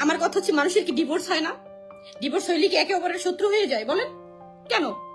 আমার কথা হচ্ছে মানুষের কি ডিভোর্স হয় না? ডিভোর্স হইলে কি একে অপরের শত্রু হয়ে যায়? বলেন। কেন?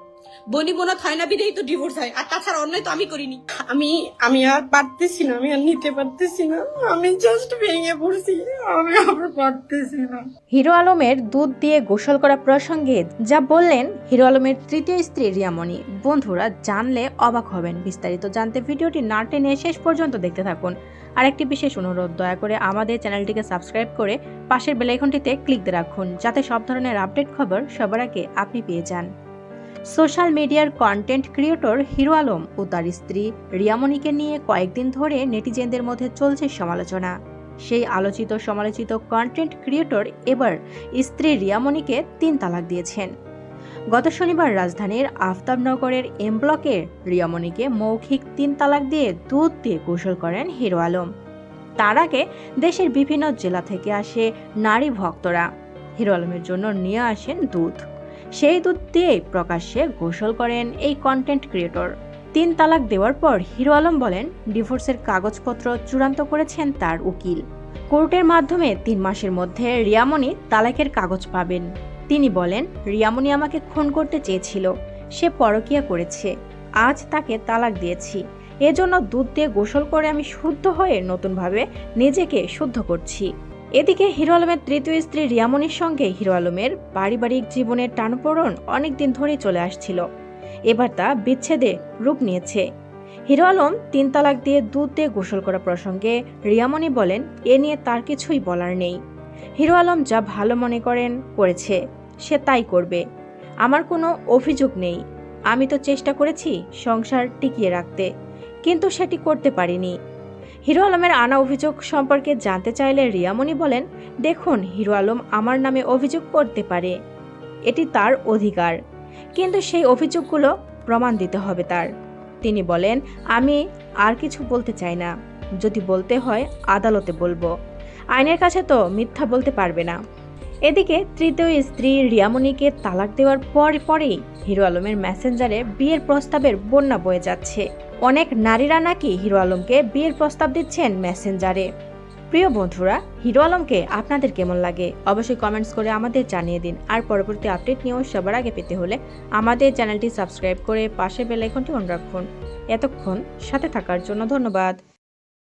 বনি বোনাত হয় না বিদেই তো ডিভোর্স হয়। আর তাছাড়া অন্যায় তো আমি করিনি। আমি আমি আর পারতেছি না, আমি আর নিতে পারতেছি না। আমি জাস্ট ভেঙে পড়ছি, আমি আর পারতেছি না। হিরো আলমের দুধ দিয়ে গোসল করা প্রসঙ্গে যা বললেন হিরো আলমের তৃতীয় স্ত্রী রিয়ামণি। বন্ধুরা, জানলে অবাক হবেন। বিস্তারিত জানতে ভিডিওটি না টেনে শেষ পর্যন্ত দেখতে থাকুন। আর একটি বিশেষ অনুরোধ, দয়া করে আমাদের চ্যানেলটিকে সাবস্ক্রাইব করে পাশের বেলাইকনটিতে ক্লিক রাখুন, যাতে সব ধরনের আপডেট খবর সবার আগে আপনি পেয়ে যান। সোশ্যাল মিডিয়ার কন্টেন্ট ক্রিয়েটর হিরো আলম ও তার স্ত্রী রিয়ামণিকে নিয়ে কয়েকদিন ধরে নেটিজেনদের মধ্যে চলছে সমালোচনা। সেই আলোচিত সমালোচিত কন্টেন্ট ক্রিয়েটর এবার স্ত্রী রিয়ামণিকে তিন তালাক দিয়েছেন। গত শনিবার রাজধানীর আফতাবনগরের এম ব্লকের রিয়ামণিকে মৌখিক তিন তালাক দিয়ে দুধ দিয়ে গোসল করেন হিরো আলম। তার আগে দেশের বিভিন্ন জেলা থেকে আসে নারী ভক্তরা। হিরো আলমের জন্য নিয়ে আসেন দুধ। সেই দুধ দিয়ে প্রকাশ্যে গোসল করেন এই কন্টেন্ট ক্রিয়েটর তিন তালাক দেওয়ার পর হিরো আলম বলেন ডিভোর্সের কাগজপত্র চূড়ান্ত করেছেন তার উকিল। কোর্টের মাধ্যমে তিন মাসের মধ্যে রিয়ামণি তালাকের কাগজ পাবেন। তিনি বলেন, রিয়ামণি আমাকে খুন করতে চেয়েছিল। সে পরকিয়া করেছে। আজ তাকে তালাক দিয়েছি। এজন্য দুধ দিয়ে গোসল করে আমি শুদ্ধ হয়ে নতুনভাবে নিজেকে শুদ্ধ করছি। এদিকে হিরো আলমের তৃতীয় স্ত্রী রিয়ামনির সঙ্গে হিরো আলমের পারিবারিক জীবনের টানপোড়ন অনেকদিন ধরেই চলে আসছিল। এবার তা বিচ্ছেদে রূপ নিয়েছে। হিরো আলম তিন তালাক দিয়ে দুধ দিয়ে গোসল করা প্রসঙ্গে রিয়ামণি বলেন, এ নিয়ে তার কিছুই বলার নেই। হিরো আলম যা ভালো মনে করেন, করেছে। সে তাই করবে। আমার কোনো অভিযোগ নেই। আমি তো চেষ্টা করেছি সংসার টিকিয়ে রাখতে। কিন্তু সেটি করতে পারিনি। হিরো আলমের আনা অভিযোগ সম্পর্কে জানতে চাইলে রিয়ামণি বলেন, দেখুন, হিরো আলম আমার নামে অভিযোগ করতে পারে। এটি তার অধিকার। কিন্তু সেই অভিযোগগুলো প্রমাণ দিতে হবে তার। তিনি বলেন, আমি আর কিছু বলতে চাই না। যদি বলতে হয়, আদালতে বলব। আইনের কাছে তো মিথ্যা বলতে পারবে না। এদিকে তৃতীয় স্ত্রী রিয়ামণিকে তালাক দেওয়ার পর পরেই হিরো আলমের মেসেঞ্জারে বিয়ের প্রস্তাবের বন্যা বয়ে যাচ্ছে। অনেক নারীরা নাকি হিরো আলমকে বিয়ের প্রস্তাব দিচ্ছেন মেসেঞ্জারে। প্রিয় বন্ধুরা, হিরো আলমকে আপনাদের কেমন লাগে? অবশ্যই কমেন্টস করে আমাদের জানিয়ে দিন। আর পরবর্তী আপডেট নিয়েও সবার আগে পেতে হলে আমাদের চ্যানেলটি সাবস্ক্রাইব করে পাশে বেলাইকনটি অন রাখুন। এতক্ষণ সাথে থাকার জন্য ধন্যবাদ।